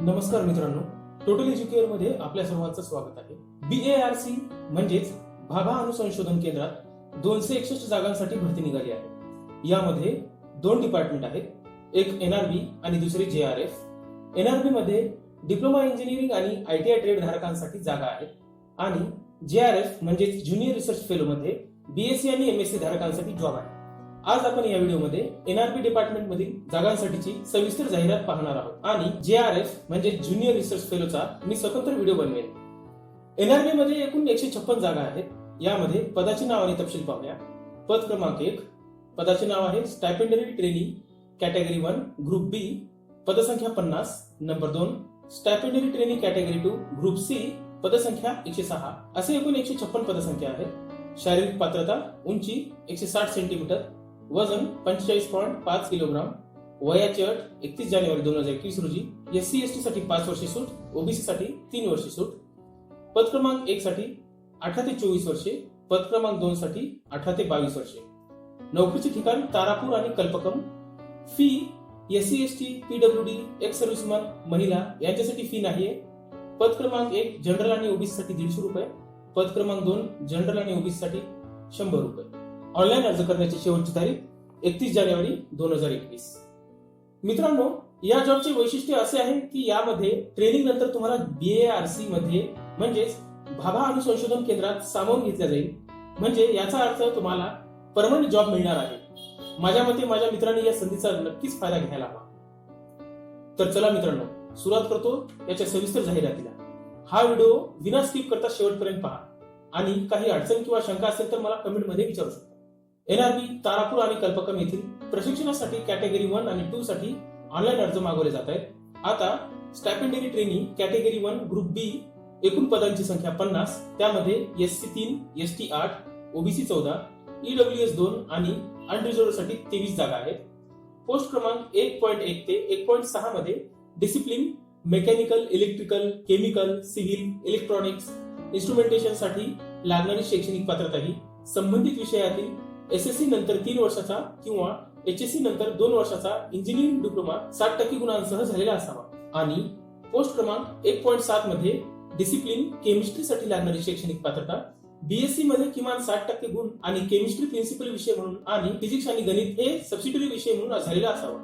नमस्कार मित्रांनो टोटल एज्युकेअरमध्ये आपल्या सर्वांचं स्वागत आहे. बी ए आर सी म्हणजेच भाभा अनुसंशोधन केंद्रात दोनशे एकसष्ट जागांसाठी भरती निघाली आहे. यामध्ये दोन डिपार्टमेंट आहेत एक एनआरबी आणि दुसरे जे आर एफ एनआरबी मध्ये डिप्लोमा इंजिनिअरिंग आणि आयटीआय ट्रेड धारकांसाठी जागा आहे आणि जे आर एफ म्हणजेच ज्युनियर रिसर्च फेलो मध्ये बीएससी आणि एमएससी धारकांसाठी जॉब आहे. आज आपण या व्हिडिओमध्ये एनआरबी डिपार्टमेंट मधील जागांसाठीची सविस्तर जाहिरात पाहणार आहोत. आणि जे आर एफ म्हणजे ज्युनियर रिसर्च फेलोचा मी स्वतंत्र व्हिडिओ बनवेन. एनआरबी मध्ये एकूण एकशे छप्पन जागा आहेत. यामध्ये पदाचे नाव आणि तपशील पाहूया. पद क्रमांक एक. पदाचे नाव आहे stipendiary trainee category one group B पदसंख्या पन्नास. नंबर दोन. Stipendiary trainee category two group C पदसंख्या एकशे सहा. असे एकूण एकशे छप्पन पदसंख्या आहेत. शारीरिक पात्रता उंची एकशे साठ सेंटीमीटर वजन पंचेचाळीस पॉईंट पाच किलोग्राम वयाची अट एकतीस जानेवारी दोन हजार एकवीस रोजी एस सी एस टी साठी पाच वर्षे सूट ओबीसी साठी तीन वर्षे सूट. पद क्रमांक एक साठी अठरा ते चोवीस वर्षे पद क्रमांक दोन साठी अठरा ते बावीस वर्षे. नोकरीचे ठिकाण तारापूर आणि Kalpakkam. Fee S C S T PW D ex serviceman महिला यांच्यासाठी फी नाहीये. पद क्रमांक एक जनरल आणि ओबीसी साठी दीडशे रुपये. पद क्रमांक दोन जनरल आणि ओबीसी साठी शंभर रुपये. ऑनलाईन अर्ज करण्याची शेवटची तारीख एकतीस जानेवारी दोन हजार एकवीस. मित्रांनो या जॉबचे वैशिष्ट्य असे आहे की यामध्ये ट्रेनिंग नंतर तुम्हाला बी ए आर सी मध्ये म्हणजेच भाभा अनुसंशोधन केंद्रात सामावून घेतल्या जाईल. म्हणजे याचा अर्थ तुम्हाला परमनंट जॉब मिळणार आहे. माझ्या मते माझ्या मित्रांनी या संधीचा नक्कीच फायदा घ्यायला हवा. तर चला मित्रांनो सुरुवात करतो याच्या सविस्तर जाहिरातीला. हा व्हिडिओ विना स्किप करता शेवटपर्यंत पहा. आणि काही अडचण किंवा शंका असेल तर मला कमेंटमध्ये विचारू शकता. एनआरबी तारापूर आणि कल्पकम येथील प्रशिक्षणासाठी कॅटेगरी वन आणि टू साठी ऑनलाईन अर्ज मागवले जात आहेत. आता stipendiary training category one group B एकूण पदांची संख्या पन्नास त्यामध्ये एस सी तीन एस टी आठ ओबीसी चौदा ईडब्ल्यू एस दोन आणि अनरिझर्वसाठी तेवीस जागा आहेत. पोस्ट क्रमांक एक पॉईंट एक ते एक पॉईंट सहा मध्ये discipline mechanical electrical chemical civil electronics इन्स्ट्रुमेंटेशनसाठी लागणारी शैक्षणिक पात्रता ही संबंधित विषयातील एस एस सी नंतर तीन वर्षाचा किंवा एच एस सी नंतर दोन वर्षाचा इंजिनिअरिंग डिप्लोमा साठ टक्के गुणांसह झालेला असावा. आणि पोस्ट क्रमांक एक पॉईंट सात मध्ये डिसिप्लिन केमिस्ट्रीसाठी लागणारी शैक्षणिक पात्रता बीएससी मध्ये किमान साठ टक्के गुण आणि केमिस्ट्री प्रिन्सिपल विषय म्हणून आणि फिजिक्स आणि गणित हे सबसिडरी विषय म्हणून झालेला असावा.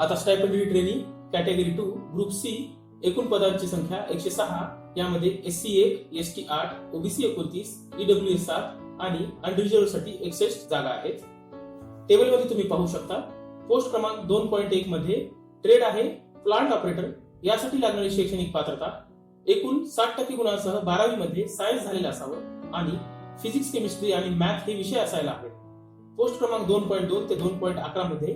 आता stipendiary training category two group C एकूण पदांची संख्या एकशे सहा यामध्ये एस सी एक एस टी आठ ओबीसी एकोणतीस ईडब्ल्यू एस सात आणि अनरिझर्वसाठी एकसष्ट जागा आहेत. टेबलमध्ये तुम्ही पाहू शकता पोस्ट क्रमांक दोन पॉईंट एक मध्ये ट्रेड आहे प्लांट ऑपरेटर यासाठी लागणारी शैक्षणिक पात्रता एकूण साठ टक्के गुणांसह बारावी मध्ये सायन्स झालेलं असावं आणि फिजिक्स केमिस्ट्री आणि मॅथ हे विषय असायला हवे पोस्ट क्रमांक दोन पॉईंट दोन ते दोन पॉईंट अकरा मध्ये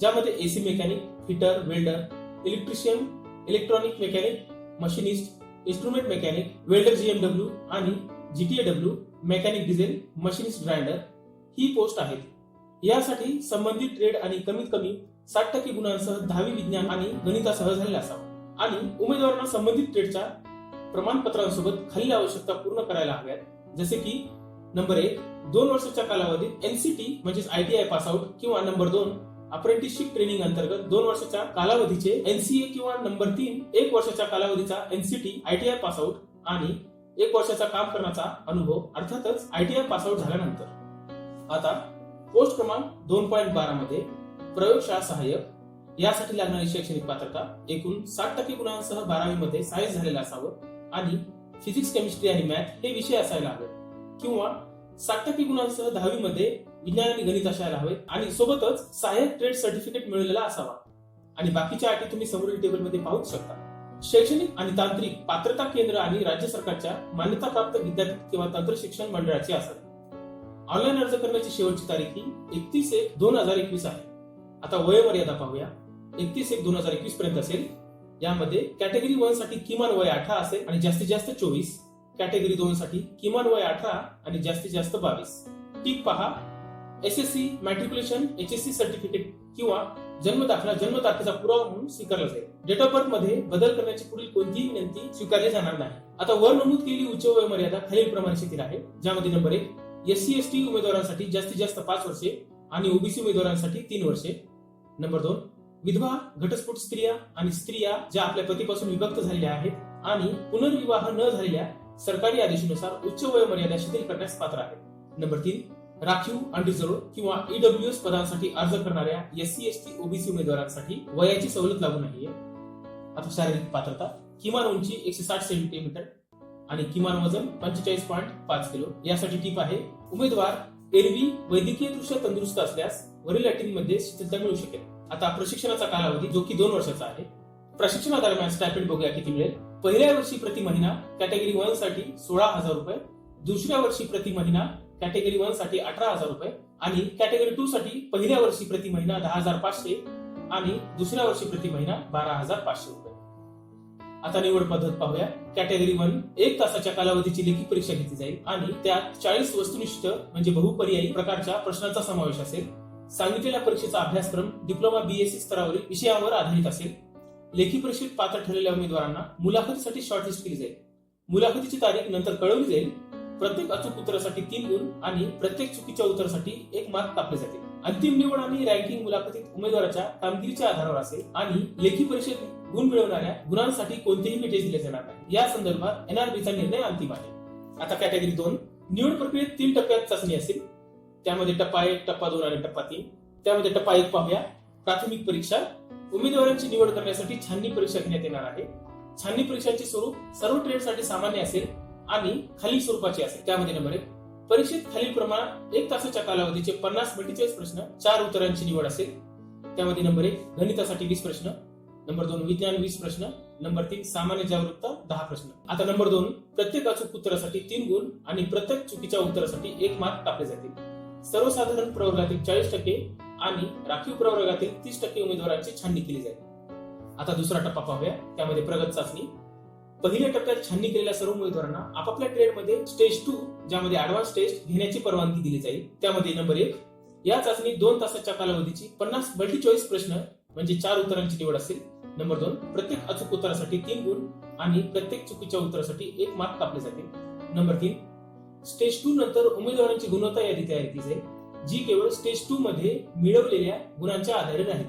ज्यामध्ये AC mechanic fitter welder electrician electronic mechanic machinist instrument mechanic welder GMW आणि GTAW mechanic diesel machines grinder ही पोस्ट आहेत. यासाठी संबंधित ट्रेड आणि कमीत कमी साठ टक्के गुणांसह दहावी विज्ञान आणि गणितासह झालेला असावा. आणि उमेदवारांना संबंधित ट्रेडच्या प्रमाणपत्रांसोबत खालील आवश्यकता पूर्ण करायला हव्यात. जसे की नंबर एक दोन वर्षाच्या कालावधीत एनसीटी म्हणजेच आयटीआय पास आउट किंवा नंबर दोन अप्रेंटिसशिप ट्रेनिंग अंतर्गत दोन वर्षाच्या कालावधीचे एनसीए किंवा नंबर तीन एक वर्षाच्या कालावधीचा एनसीटी आयटीआय पास आउट आणि एक वर्षाचा काम करण्याचा अनुभव अर्थातच आयटीआय पासआउट झाल्यानंतर. आता पोस्ट क्रमांक दोन पॉईंट बारा मध्ये प्रयोगशाळा सहाय्यक यासाठी लागणारी शैक्षणिक पात्रता एकूण साठ टक्के गुणांसह बारावी मध्ये सायन्स झालेलं असावं आणि फिजिक्स केमिस्ट्री आणि मॅथ हे विषय असायला हवेत किंवा साठ टक्के गुणांसह दहावी मध्ये विज्ञान आणि गणित असायला हवेत आणि सोबतच सहाय्यक ट्रेड सर्टिफिकेट मिळवलेला असावा. आणि बाकीच्या अटी तुम्ही समोरील टेबलमध्ये पाहूच शकता. शैक्षणिक आणि तांत्रिक पात्रता केंद्र आणि राज्य सरकारच्या मान्यताप्राप्त विद्यापीठ किंवा तंत्र शिक्षण मंडळाची असतात ऑनलाईन अर्ज करण्याची शेवटची तारीख ही एकतीस एक दोन हजार एकवीस आहे. आता वयमर्यादा पाहूया. एकतीस एक दोन हजार एकवीस पर्यंत असेल. यामध्ये कॅटेगरी वनसाठी किमान वय अठरा असेल आणि जास्तीत जास्त चोवीस. कॅटेगरी दोन साठी किमान वय अठरा आणि जास्तीत जास्त बावीस. टीप पहा. S S C matriculation H S C certificate किंवा जन्मदाखला जन्मतारखेचा पुरावा म्हणून स्वीकारला जाईल. डेट ऑफ बर्थमध्ये बदल करण्याची पुढील कोणतीही विनंती स्वीकारली जाणार नाही. आता वर नमूद केलेली उच्च वय मर्यादा खालील प्रमाणे शिथिल आहे. ज्यामध्ये नंबर एक एससी एस टी उमेदवारांसाठी जास्तीत जास्त पाच वर्षे आणि ओबीसी उमेदवारांसाठी तीन वर्षे. नंबर दोन विधवा घटस्फोट स्त्रिया आणि स्त्रिया ज्या आपल्या पतीपासून विभक्त झालेल्या आहेत आणि पुनर्विवाह न झालेल्या सरकारी आदेशानुसार उच्च वय मर्यादा शिथिल करण्यास पात्र आहेत. नंबर तीन राखीव अनरिझर्व किंवा ईडब्ल्यूएस पदांसाठी अर्ज करणाऱ्या S C S T OBC उमेदवारांसाठी वयाची सवलत लागू नाहीये. आता शारीरिक पात्रता किमान उंची एकशे साठ सेंटीमीटर आणि किमान वजन पंचेचाळीस पॉईंट पाच किलो. यासाठी टीप आहे उमेदवार एरवी वैद्यकीय दृष्ट्या तंदुरुस्त असल्यास वरील अटींमध्ये शिथिलता मिळू शकेल. आता प्रशिक्षणाचा कालावधी जो की दोन वर्षाचा आहे प्रशिक्षणादरम्यान स्टायपेंड बघूया किती मिळेल. पहिल्या वर्षी प्रति महिना कॅटेगरी वनसाठी सोळा हजार रुपये दुसऱ्या वर्षी प्रति महिना कॅटेगरी वनसाठी अठरा हजार रुपये आणि कॅटेगरी टू साठी पहिल्या वर्षी प्रति महिना दहा हजार पाचशे आणि दुसऱ्या वर्षी प्रति महिना बारा हजार पाचशे रुपये. आता निवड पद्धत पाहूया. कॅटेगरी वन एक तासाच्या कालावधीची लेखी परीक्षा घेतली जाईल आणि त्यात चाळीस वस्तुनिष्ठ म्हणजे बहुपर्यायी प्रकारच्या प्रश्नांचा समावेश असेल. सांगितलेल्या परीक्षेचा अभ्यासक्रम डिप्लोमा बीएससी स्तरावरील विषयावर आधारित असेल. लेखी परीक्षेत पात्र ठरलेल्या उमेदवारांना मुलाखतीसाठी शॉर्टलिस्ट केली जाईल. मुलाखतीची तारीख नंतर कळवली जाईल. प्रत्येक अचूक उत्तरासाठी तीन गुण आणि प्रत्येक चुकीच्या उत्तरासाठी एक मार्क कापले जाते. अंतिम निवड आणि रँकिंग मुलाखतीत उमेदवाराच्या कामगिरीच्या आधारावर असेल आणि लेखी परीक्षेत गुण मिळवणाऱ्या गुणांसाठी कोणतेही वेटेज दिले जाणार नाही. या संदर्भात एनआरबीचा निर्णय अंतिम आहे. आता कॅटेगरी दोन निवड प्रक्रियेत तीन टप्प्यात चाचणी असेल. त्यामध्ये टप्पा एक टप्पा दोन आणि टप्पा तीन. त्यामध्ये टप्पा एक पाहूया. प्राथमिक परीक्षा. उमेदवारांची निवड करण्यासाठी छाननी परीक्षा घेण्यात येणार आहे. छाननी परीक्षांचे स्वरूप सर्व ट्रेडसाठी सामान्य असेल. आणि खालील स्वरूपाचे असेल त्यामध्ये नंबर एक परीक्षेत खालील प्रमाणात एक तासाच्या कालावधीचे पन्नास मल्टीचॉईस प्रश्न चार उत्तरांची निवड असेल. त्यामध्ये नंबर एक गणितासाठी वीस प्रश्न. नंबर दोन विज्ञान वीस प्रश्न. नंबर तीन सामान्य जागरूकता दहा प्रश्न. आता नंबर दोन प्रत्येक अचूक उत्तरासाठी तीन गुण आणि प्रत्येक चुकीच्या उत्तरासाठी एक मार्क टाकले जातील. सर्वसाधारण प्रवर्गातील चाळीस टक्के आणि राखीव प्रवर्गातील तीस टक्के उमेदवारांची छाननी केली जाईल. आता दुसरा टप्पा पाहूया. त्यामध्ये प्रगत चाचणी पहिल्या टप्प्यात छाननी केलेल्या सर्व उमेदवारांना आपापल्या ट्रेडमध्ये स्टेज टू ज्यामध्ये ऍडव्हान्स टेस्ट घेण्याची परवानगी दिली जाईल. त्यामध्ये नंबर एक या चाचणीत दोन तासाच्या कालावधीची पन्नास मल्टी चॉईस प्रश्न म्हणजे चार उत्तरांची निवड असेल. नंबर दोन प्रत्येक अचूक उत्तरासाठी तीन गुण आणि प्रत्येक चुकीच्या उत्तरासाठी एक मार्क कापले जाते. नंबर तीन स्टेज टू नंतर उमेदवारांची गुणवत्ता यादी तयार केली जाईल जी केवळ स्टेज टू मध्ये मिळवलेल्या गुणांच्या आधारे राहील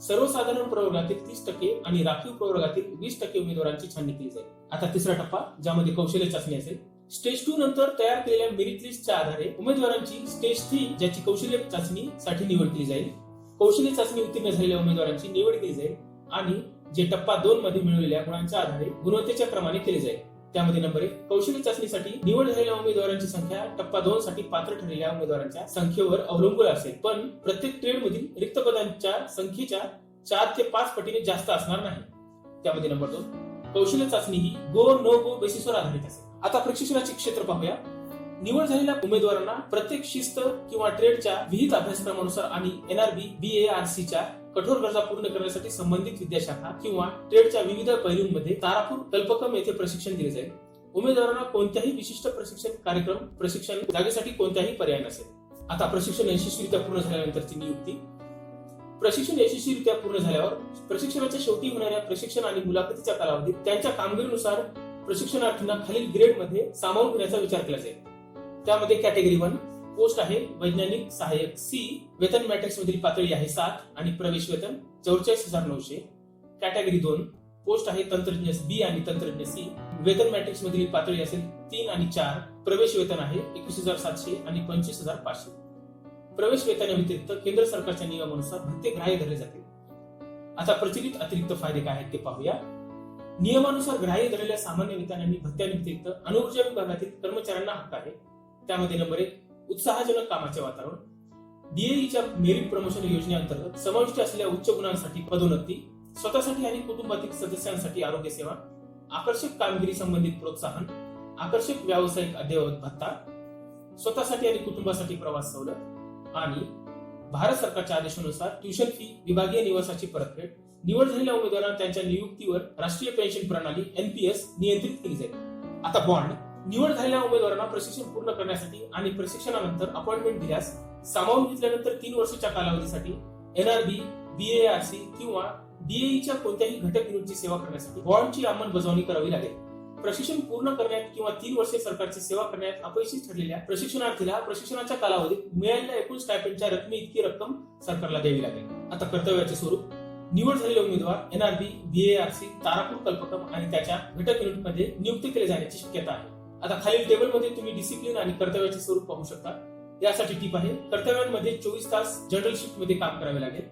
सर्वसाधारण प्रवर्गातील तीस टक्के आणि राखीव प्रवर्गातील वीस टक्के उमेदवारांची छाननी केली जाईल. आता तिसरा टप्पा ज्यामध्ये कौशल्य चाचणी असेल. स्टेज टू नंतर तयार केलेल्या मेरिट लिस्टच्या आधारे उमेदवारांची स्टेज थ्री ज्याची कौशल्य चाचणीसाठी निवड केली जाईल. कौशल्य चाचणी उत्तीर्ण झालेल्या उमेदवारांची निवड केली जाईल आणि जे टप्पा दोन मध्ये मिळवलेल्या गुणांच्या आधारे गुणवत्तेच्या प्रमाणे केले जाईल. त्यामध्ये नंबर एक कौशल्य चाचणीसाठी निवड झालेल्या उमेदवारांची संख्या टप्पा दोन साठी पात्र ठरलेल्या उमेदवारांच्या संख्येवर अवलंबून असेल. पण प्रत्येक ट्रेड मधील रिक्त पदांच्या संख्येच्या चार ते पाच पटीने जास्त असणार नाही. त्यामध्ये नंबर दोन कौशल्य चाचणी ही गो नो गो बेसिसवर आधारित असेल. आता प्रशिक्षणाचे क्षेत्र पाहूया. निवड झालेल्या उमेदवारांना प्रत्येक शिस्त किंवा ट्रेडच्या विहित अभ्यासक्रमानुसार आणि एनआरबी बीएआरसी च्या कठोर गरजा पूर्ण करण्यासाठी संबंधित विद्याशाखा किंवा ट्रेडच्या विविध पैलूंमध्ये तारापूर कल्पकम येथे प्रशिक्षण दिले जाईल. उमेदवारांना कोणत्याही विशिष्ट प्रशिक्षण कार्यक्रम प्रशिक्षण जागेसाठी कोणत्याही पर्याय नसेल. आता प्रशिक्षण यशस्वीरित्या पूर्ण झाल्यानंतरची नियुक्ती. प्रशिक्षण यशस्वीरित्या पूर्ण झाल्यावर प्रशिक्षणाच्या शेवटी होणाऱ्या प्रशिक्षण आणि मुलाखतीच्या कालावधीत त्यांच्या कामगिरीनुसार प्रशिक्षणार्थींना खालील ग्रेडमध्ये सामावून घेण्याचा विचार केला जाईल. त्यामध्ये कॅटेगरी वन पोस्ट आहे वैज्ञानिक सहाय्यक सी वेतन मॅट्रिक्स मधील पातळी आहे सात आणि प्रवेश वेतन चौवेचाळीस हजार नऊशे. कॅटेगरी दोन पोस्ट आहे तंत्रज्ञ बी आणि तंत्रज्ञ सी. वेतन मॅट्रिक्स मधील पातळी असेल तीन आणि चार. प्रवेश वेतन आहे एकवीस हजार सातशे आणि पंचवीस हजार पाचशे. प्रवेश वेतना व्यतिरिक्त केंद्र सरकारच्या नियमानुसार भत्ते ग्राह्य धरले जातील. आता प्रचलित अतिरिक्त फायदे काय आहेत ते पाहूया. नियमानुसार ग्राह्य धरलेल्या सामान्य वेतन आणि भत्त्याव्यतिरिक्त अणुऊर्जा विभागातील कर्मचाऱ्यांना हक्क आहे. त्यामध्ये नंबर एक उत्साहजनक कामाचे वातावरण डीएईच्या मेरिट प्रमोशन योजनेअंतर्गत समाविष्ट असलेल्या उच्च गुणांसाठी पदोन्नती स्वतःसाठी आणि कुटुंबातील सदस्यांसाठी आरोग्य सेवा आकर्षक कामगिरी संबंधित प्रोत्साहन आकर्षक व्यावसायिक अद्ययावत भत्ता स्वतःसाठी आणि कुटुंबासाठी प्रवास सवलत आणि भारत सरकारच्या आदेशानुसार ट्युशन फी विभागीय निवासाची परतफेड निवड झालेल्या उमेदवारांना त्यांच्या नियुक्तीवर राष्ट्रीय पेन्शन प्रणाली एनपीएस नियंत्रित केली जाईल. आता बॉन्ड निवड झालेल्या उमेदवारांना प्रशिक्षण पूर्ण करण्यासाठी आणि प्रशिक्षणानंतर अपॉइंटमेंट दिल्यास सामावून घेतल्यानंतर तीन वर्षाच्या कालावधीसाठी एनआरबी बीएआरसी किंवा डीएईच्या कोणत्याही घटक युनिटची सेवा करण्यासाठी बॉन्डची अंमलबजावणी करावी लागेल. प्रशिक्षण पूर्ण करण्यात किंवा तीन वर्षे सरकारची सेवा करण्यात अपयशी ठरलेल्या प्रशिक्षणार्थीला प्रशिक्षणाच्या कालावधीत मिळालेल्या एकूण स्टायपेंडच्या रकमे इतकी रक्कम सरकारला द्यावी लागेल. आता कर्तव्याचे स्वरूप. निवड झालेले उमेदवार एनआरबी बीएआरसी तारापूर कल्पकम आणि त्याच्या घटक युनिटमध्ये नियुक्त केले जाण्याची शक्यता आहे. आता खालील टेबलमध्ये तुम्ही डिसिप्लिन आणि कर्तव्याचे स्वरूप पाहू शकता. यासाठी टीप आहे कर्तव्यांमध्ये चोवीस तास जनरल शिफ्टमध्ये काम करावे लागेल.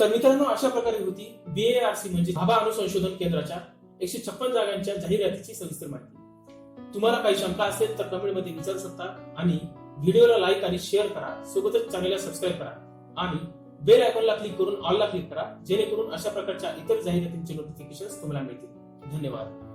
तर मित्रांनो अशा प्रकारे होती बीएआरसी म्हणजे भाभा अनुसंशोधन केंद्राच्या एकशे छप्पन जागांच्या जाहिरातीची सविस्तर माहिती. तुम्हाला काही शंका असेल तर कमेंटमध्ये विचारू शकता आणि व्हिडिओला लाईक आणि शेअर करा. सोबतच चॅनलला सबस्क्राईब करा आणि बेल आयकॉनला क्लिक करून ऑलला क्लिक करा जेणेकरून अशा प्रकारच्या इतर जाहिरातींचे नोटिफिकेशन तुम्हाला मिळतील. धन्यवाद.